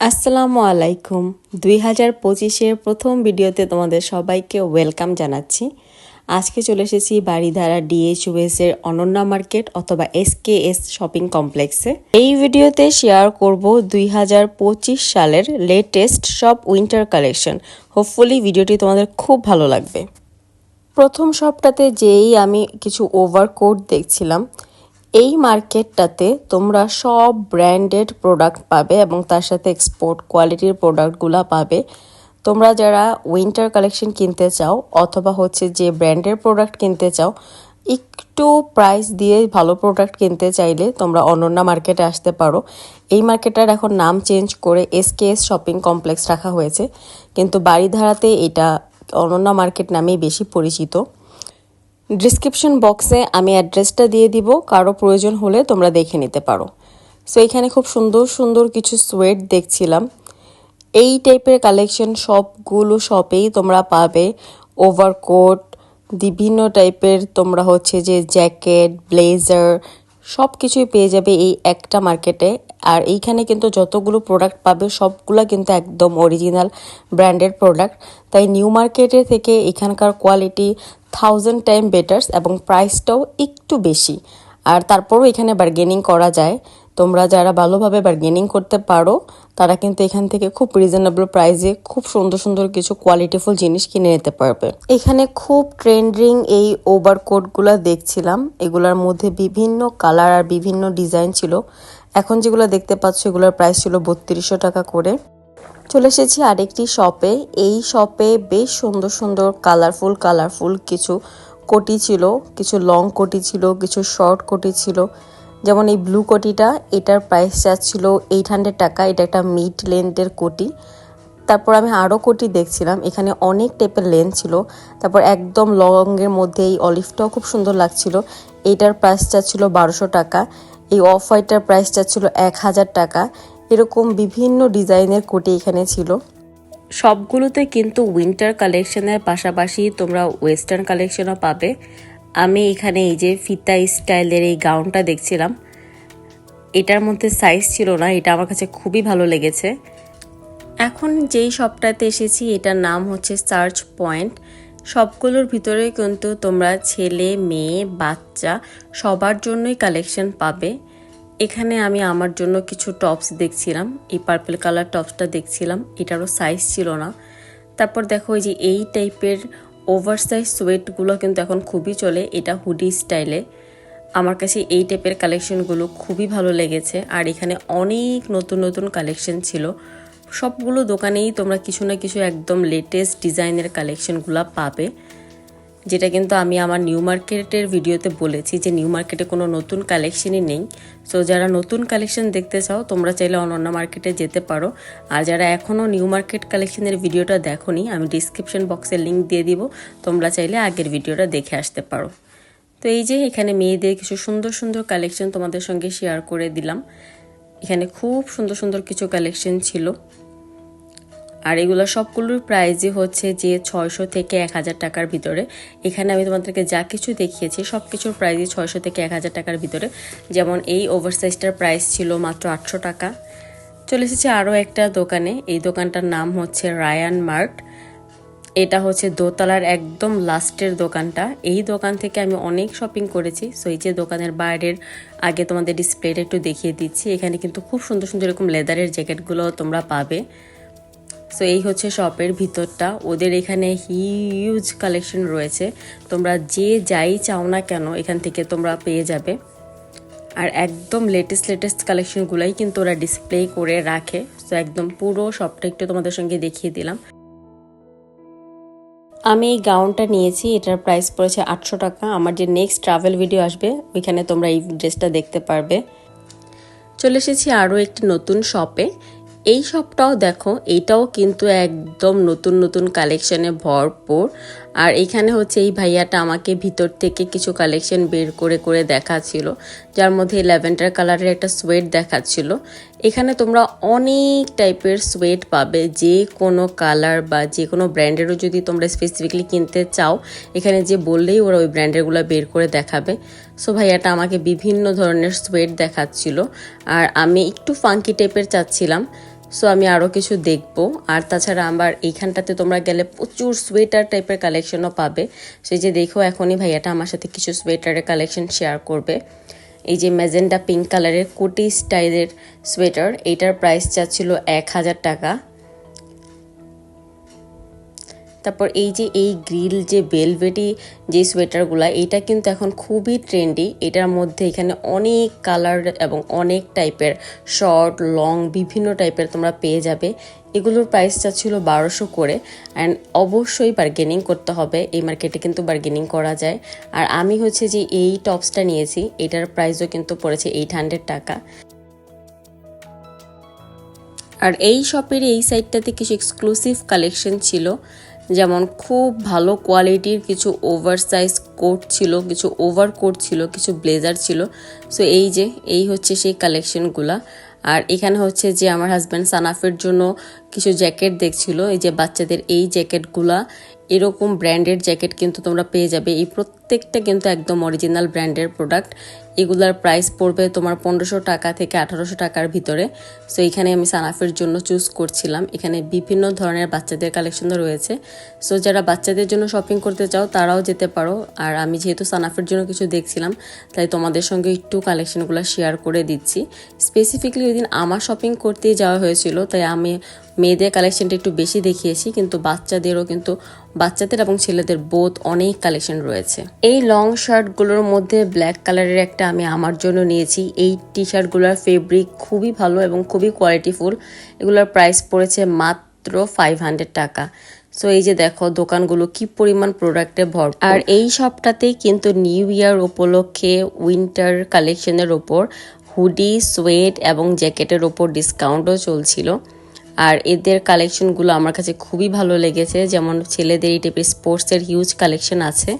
আসসালামু আলাইকুম। দুই হাজার পঁচিশের প্রথম ভিডিওতে তোমাদের সবাইকে ওয়েলকাম জানাচ্ছি। আজকে চলে এসেছি বাড়িধারা ডিএইচওএস এর অনন্যা মার্কেট অথবা এসকেএস শপিং কমপ্লেক্সে। এই ভিডিওতে শেয়ার করব দুই হাজার পঁচিশ সালের লেটেস্ট সব উইন্টার কালেকশন। হোপফুলি ভিডিওটি তোমাদের খুব ভালো লাগবে। প্রথম শপটাতে যেই আমি কিছু ওভারকোট দেখছিলাম এই মার্কেটটাতে তোমরা সব ব্র্যান্ডেড প্রোডাক্ট পাবে এবং তার সাথে এক্সপোর্ট কোয়ালিটির প্রোডাক্টগুলো পাবে। তোমরা যারা উইন্টার কালেকশন কিনতে চাও অথবা হচ্ছে যে ব্র্যান্ডের প্রোডাক্ট কিনতে চাও, একটু প্রাইস দিয়ে ভালো প্রোডাক্ট কিনতে চাইলে তোমরা অনন্যা মার্কেটে আসতে পারো। এই মার্কেটটার এখন নাম চেঞ্জ করে এসকেএস শপিং কমপ্লেক্স রাখা হয়েছে। কিন্তু বাড়িধারাতে এটা অনন্যা মার্কেট নামেই বেশি পরিচিত। ডিসক্রিপশন বক্সে আমি অ্যাড্রেসটা দিয়ে দিব, কারও প্রয়োজন হলে তোমরা দেখে নিতে পারো। সো এখানে খুব সুন্দর সুন্দর কিছু সোয়েট দেখছিলাম। এই টাইপের কালেকশন সবগুলো শপেই তোমরা পাবে। ওভারকোট বিভিন্ন টাইপের তোমরা হচ্ছে যে জ্যাকেট ব্লেজার সব কিছুই পেয়ে যাবে এই একটা মার্কেটে আর এইখানে কিন্তু যতগুলো প্রোডাক্ট পাবে, সবগুলো কিন্তু একদম অরিজিনাল ব্র্যান্ডেড প্রোডাক্ট তাই নিউ মার্কেটের থেকে এখানকার কোয়ালিটি থাউজেন্ড টাইম বেটার্স এবং প্রাইসটাও একটু বেশি। আর তারপরও এখানে বার্গেনিং করা যায়। তোমরা যারা ভালোভাবে বার্গেনিং করতে পারো, তারা কিন্তু এখান থেকে খুব রিজনেবল প্রাইসে খুব সুন্দর সুন্দর কিছু কোয়ালিটিফুল জিনিস কিনে নিতে পারবে। এখানে খুব ট্রেন্ডিং এই ওভারকোটগুলো দেখছিলাম। এগুলোর মধ্যে বিভিন্ন কালার আর বিভিন্ন ডিজাইন ছিল। এখন যেগুলো দেখতে পাচ্ছ, এগুলোর প্রাইস ছিল বত্রিশশো টাকা করে। চলে এসেছি আরেকটি শপে এই শপে বেশ সুন্দর সুন্দর কালারফুল কালারফুল কিছু কোটি ছিল, কিছু লং কোটি ছিল, কিছু শর্ট কোটি ছিল। যেমন এই ব্লু কোটিটা, এটার প্রাইস ছিল এইট হান্ড্রেড টাকা। এটা একটা মিড লেন্থের কোটি। তারপর আমি আরও কোটি দেখছিলাম, এখানে অনেক টাইপের লেন্থ ছিল। তারপর একদম লংয়ের মধ্যে এই অলিভটাও খুব সুন্দর লাগছিল। এইটার প্রাইসটা ছিল বারোশো টাকা। এই অফ হোয়াইটার প্রাইসটা ছিল এক হাজার টাকা। এরকম বিভিন্ন ডিজাইনের কোটি এখানে ছিল। সবগুলোতে কিন্তু উইন্টার কালেকশনের পাশাপাশি তোমরা ওয়েস্টার্ন কালেকশনও পাবে। আমি এখানে এই যে ফিতা স্টাইলের এই গাউনটা দেখছিলাম। এটার মধ্যে সাইজ ছিল না, এটা আমার কাছে খুবই ভালো লেগেছে। এখন যেই শপটাতে এসেছি, এটার নাম হচ্ছে সার্চ পয়েন্ট সবগুলোর ভিতরে কিন্তু তোমরা ছেলে, মেয়ে, বাচ্চা সবার জন্যই কালেকশন পাবে। এখানে আমি আমার জন্য কিছু টপস দেখছিলাম, এই পার্পল কালার টপসটা দেখছিলাম, এটারও সাইজ ছিল না। তারপর দেখো ওই যে এই টাইপের ওভার সাইজ সোয়েটগুলো কিন্তু এখন খুবই চলে, এটা হুডি স্টাইলে আমার কাছে এই টাইপের কালেকশনগুলো খুবই ভালো লেগেছে, আর এখানে অনেক নতুন নতুন কালেকশন ছিল। সবগুলো দোকানেই তোমরা কিছু না কিছু একদম লেটেস্ট ডিজাইনের কালেকশনগুলো পাবে। যেটা কিন্তু আমি আমার নিউ মার্কেটের ভিডিওতে বলেছি যে নিউ মার্কেটে কোনো নতুন কালেকশনই নেই। সো যারা নতুন কালেকশন দেখতে চাও, তোমরা চাইলে অনন্য মার্কেটে যেতে পারো। আর যারা এখনও নিউ মার্কেট কালেকশনের ভিডিওটা দেখোনি, আমি ডিসক্রিপশন বক্সে লিঙ্ক দিয়ে দিব। তোমরা চাইলে আগের ভিডিওটা দেখে আসতে পারো। তো এই যে এখানে মেয়েদের কিছু সুন্দর সুন্দর কালেকশন তোমাদের সঙ্গে শেয়ার করে দিলাম। এখানে খুব সুন্দর সুন্দর কিছু কালেকশন ছিল। আর এগুলো সবগুলোর প্রাইজই হচ্ছে যে ছয়শো থেকে এক হাজার টাকার ভিতরে। এখানে আমি তোমাদেরকে যা কিছু দেখিয়েছি সব কিছুর প্রাইজই ছয়শো থেকে এক হাজার টাকার ভিতরে। যেমন এই ওভারসাইজটার প্রাইস ছিল মাত্র আটশো টাকা। চলে এসেছে আরও একটা দোকানে। এই দোকানটার নাম হচ্ছে রায়ান মার্ট এটা হচ্ছে দোতলার একদম লাস্টের দোকানটা। এই দোকান থেকে আমি অনেক শপিং করেছি। সো এই যে দোকানের বাইরের, আগে তোমাদের ডিসপ্লেটা একটু দেখিয়ে দিচ্ছি। এখানে কিন্তু খুব সুন্দর সুন্দর এরকম লেদারের জ্যাকেটগুলো তোমরা পাবে। সো এই হচ্ছে শপের ভিতরটা। ওদের এখানে হিউজ কালেকশন রয়েছে। তোমরা যে যাই চাও না কেন, এখান থেকে তোমরা পেয়ে যাবে। আর একদম লেটেস্ট লেটেস্ট কালেকশনগুলাই কিন্তু ওরা ডিসপ্লে করে রাখে। সো একদম পুরো শপটা একটু তোমাদের সঙ্গে দেখিয়ে দিলাম। আমি এই গাউনটা নিয়েছি, এটার প্রাইস পড়েছে আটশো টাকা। আমার যে নেক্সট ট্রাভেল ভিডিও আসবে, ওইখানে তোমরা এই ড্রেসটা দেখতে পারবে। চলে এসেছি আরও একটি নতুন শপে এই শপটাও দেখো এইটাও কিন্তু একদম নতুন নতুন কালেকশানে ভরপুর। আর এখানে হচ্ছে এই ভাইয়াটা আমাকে ভিতর থেকে কিছু কালেকশন বের করে করে দেখাচ্ছিল, যার মধ্যে ল্যাভেন্ডার কালারের একটা সোয়েট দেখাচ্ছিল। এখানে তোমরা অনেক টাইপের সোয়েট পাবে, যে কোনো কালার বা যে কোনো ব্র্যান্ডেরও যদি তোমরা স্পেসিফিকলি কিনতে চাও, এখানে যে বললেই ওরা ওই ব্র্যান্ডেরগুলো বের করে দেখাবে। সো ভাইয়াটা আমাকে বিভিন্ন ধরনের সোয়েট দেখাচ্ছিল, আর আমি একটু ফাঙ্কি টাইপের চাচ্ছিলাম। সো আমি আরও কিছু দেখব। আর তাছাড়া আমার এইখানটাতে তোমরা গেলে প্রচুর সোয়েটার টাইপের কালেকশনও পাবে। সেই যে দেখো, এখনই ভাইয়াটা আমার সাথে কিছু সোয়েটারের কালেকশন শেয়ার করবে। এই যে ম্যাজেন্ডা পিঙ্ক কালারের কোটি স্টাইলের সোয়েটার এইটার প্রাইস চাচ্ছিল এক হাজার টাকা। তারপর এই যে এই গ্রিল, যে বেলভেটি, যে সোয়েটারগুলো, এটা কিন্তু এখন খুবই ট্রেন্ডি। এটার মধ্যে এখানে অনেক কালার এবং অনেক টাইপের শর্ট, লং বিভিন্ন টাইপের তোমরা পেয়ে যাবে। এগুলোর প্রাইসটা ছিল বারোশো করে অ্যান্ড অবশ্যই বার্গেনিং করতে হবে। এই মার্কেটে কিন্তু বার্গেনিং করা যায়। আর আমি হচ্ছে যে এই টপসটা নিয়েছি, এটার প্রাইসও কিন্তু পড়েছে এইট হান্ড্রেড টাকা। আর এই শপের এই সাইডটাতে কিছু এক্সক্লুসিভ কালেকশন ছিল। যেমন খুব ভালো কোয়ালিটির কিছু ওভার সাইজ কোট ছিল, কিছু ওভার কোট ছিল, কিছু ব্লেজার ছিল। সো এই যে, এই হচ্ছে সেই কালেকশনগুলা আর এখানে হচ্ছে যে, আমার হাজব্যান্ড সানাফের জন্য কিছু জ্যাকেট দেখছিল, এই যে বাচ্চাদের এই জ্যাকেটগুলা, এরকম ব্র্যান্ডের জ্যাকেট কিন্তু তোমরা পেয়ে যাবে। এই প্রত্যেকটা কিন্তু একদম অরিজিনাল ব্র্যান্ডের প্রোডাক্ট। এগুলার প্রাইস পড়বে তোমার পনেরোশো টাকা থেকে আঠারোশো টাকার ভিতরে। সো এখানে আমি সানাফের জন্য চুজ করছিলাম। এখানে বিভিন্ন ধরনের বাচ্চাদের কালেকশনও রয়েছে। সো যারা বাচ্চাদের জন্য শপিং করতে চাও, তারাও যেতে পারো। আর আমি যেহেতু সানাফের জন্য কিছু দেখছিলাম, তাই তোমাদের সঙ্গে একটু কালেকশনগুলো শেয়ার করে দিচ্ছি। স্পেসিফিকলি ওই দিন আমার শপিং করতেই যাওয়া হয়েছিল, তাই আমি মেয়েদের কালেকশনটা একটু বেশি দেখিয়েছি, কিন্তু বাচ্চাদেরও কিন্তু, বাচ্চাদের এবং ছেলেদের বোধ অনেক কালেকশন রয়েছে। এই লং শার্টগুলোর মধ্যে ব্ল্যাক কালারের একটা আমি আমার জন্য নিয়েছি। এই টি শার্টগুলোর ফেব্রিক খুবই ভালো এবং খুবই কোয়ালিটিফুল এগুলোর প্রাইস পড়েছে মাত্র ফাইভ হান্ড্রেড টাকা। সো এই যে দেখো দোকানগুলো কি পরিমাণ প্রোডাক্টে ভর আর এই সবটাতেই কিন্তু নিউ ইয়ার উপলক্ষে উইন্টার কালেকশনের ওপর হুডি সোয়েট এবং জ্যাকেটের ওপর ডিসকাউন্টও চলছিল। আর এদের কালেকশনগুলো আমার কাছে খুবই ভালো লেগেছে। যেমন ছেলেদের এই টাইপের স্পোর্টসের হিউজ কালেকশন আছে।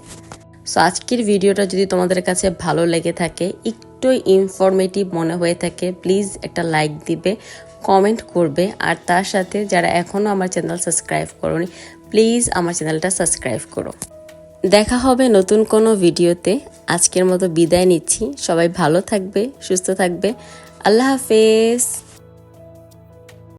সো আজকের ভিডিওটা যদি তোমাদের কাছে ভালো লেগে থাকে, একটু ইনফরমেটিভ মনে হয়ে থাকে প্লিজ একটা লাইক দিবে কমেন্ট করবে। আর তার সাথে যারা এখনও আমার চ্যানেল সাবস্ক্রাইব করোনি প্লিজ আমার চ্যানেলটা সাবস্ক্রাইব করো। দেখা হবে নতুন কোনো ভিডিওতে আজকের মতো বিদায় নিচ্ছি। সবাই ভালো থাকবে, সুস্থ থাকবে। আল্লাহ হাফেজ।